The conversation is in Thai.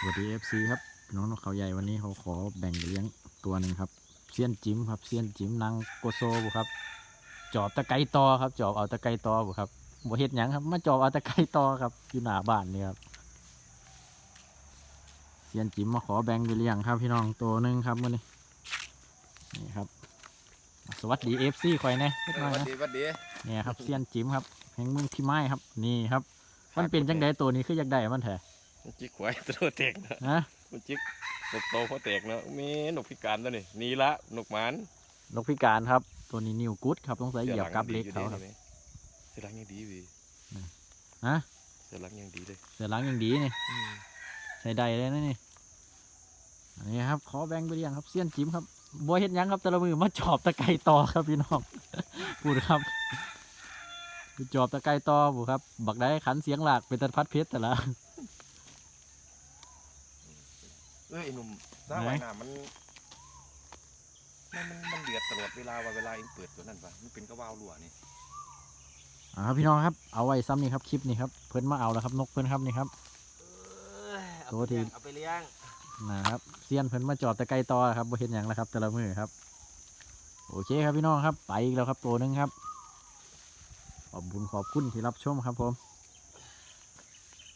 สวัสดี FC ครับพี่น้องนกเขาใหญ่วันนี้เขาขอแบ่งเลี้ยงตัวหนึ่งครับเซียนจิ๋มครับเซียนจิ๋มนางโกโซบุครับ จอบตะไคร้ตอครับ จอบเอาตะไคร้ตอบุครับบ่เฮ็ดหยังครับมาจอบเอาตะไคร้ตอครับอยู่หน้าบ้านนี่ครับเซียนจิ๋มมาขอแบ่งไปเลี้ยงครับ พี่น้องตัวหนึ่งครับมื้อนี้นี่ครับ สวัสดี FC ข่อยแน่เล็กเอน้ออยหวัดนะดีหวัดดีเนี่ยครับเซียนจิ๋มครับแห่งเมืองพี่ไม้ครับนี่ครับ มันเป็นจังไดตัวนี้คืออยากได้มันแท้ มันจิกหวยตัวแตกนะนะมันจิกนกโตเพราะแตกนะมีนกพิการตัวนี้นี่ละนกหมันนกพิการครับ ตัวนี้นิวกุดครับต้องใส่เหยียบกับเล็กเขาครับเสือหลังยังดีวีฮะเสือหลังยังดีเลยเสือหล้างอย่างดีนี่ใส่ใดเลยนะนี่อันนี้ครับขอแบ่งไปเลี้ยงครับเซียนจิ๋มครับบัวเฮ็ดหยังครับแต่ละมือมาจอบตะไคร้ต่อครับพี่น้องพูดครับไปจอบตะไคร้ต่อบุครับ บักได้ขันเสียงหลากเป็นตะพัดเพชรแต่ละ เอ้ยไอ้หนุ่มหน้าไหนว่ายน้ำมันมันมันมันเดือดตลอดเวลาว่าเวลาเองเปิดตัวนั้นปะมันเป็นกระว่าวรั่วนี่อ่าครับพี่น้องครับเอาไว้ซ้ำนี่ครับคลิปนี้ครับเพิ่นมาเอาแล้วครับนกเพิ่นครับนี่ครับ เอาตัวไปที่เลี้ยงเอาไปเลี้ยงนะครับเซียนเพิ่นมาจอดตะไคร้ต่อครับบ่เห็นหยังแล้วครับ แต่ละมือครับโอเคครับพี่น้องครับ ไปอีกแล้วครับตัวหนึงครับ ขอบบุญขอบคุณที่รับชมครับผม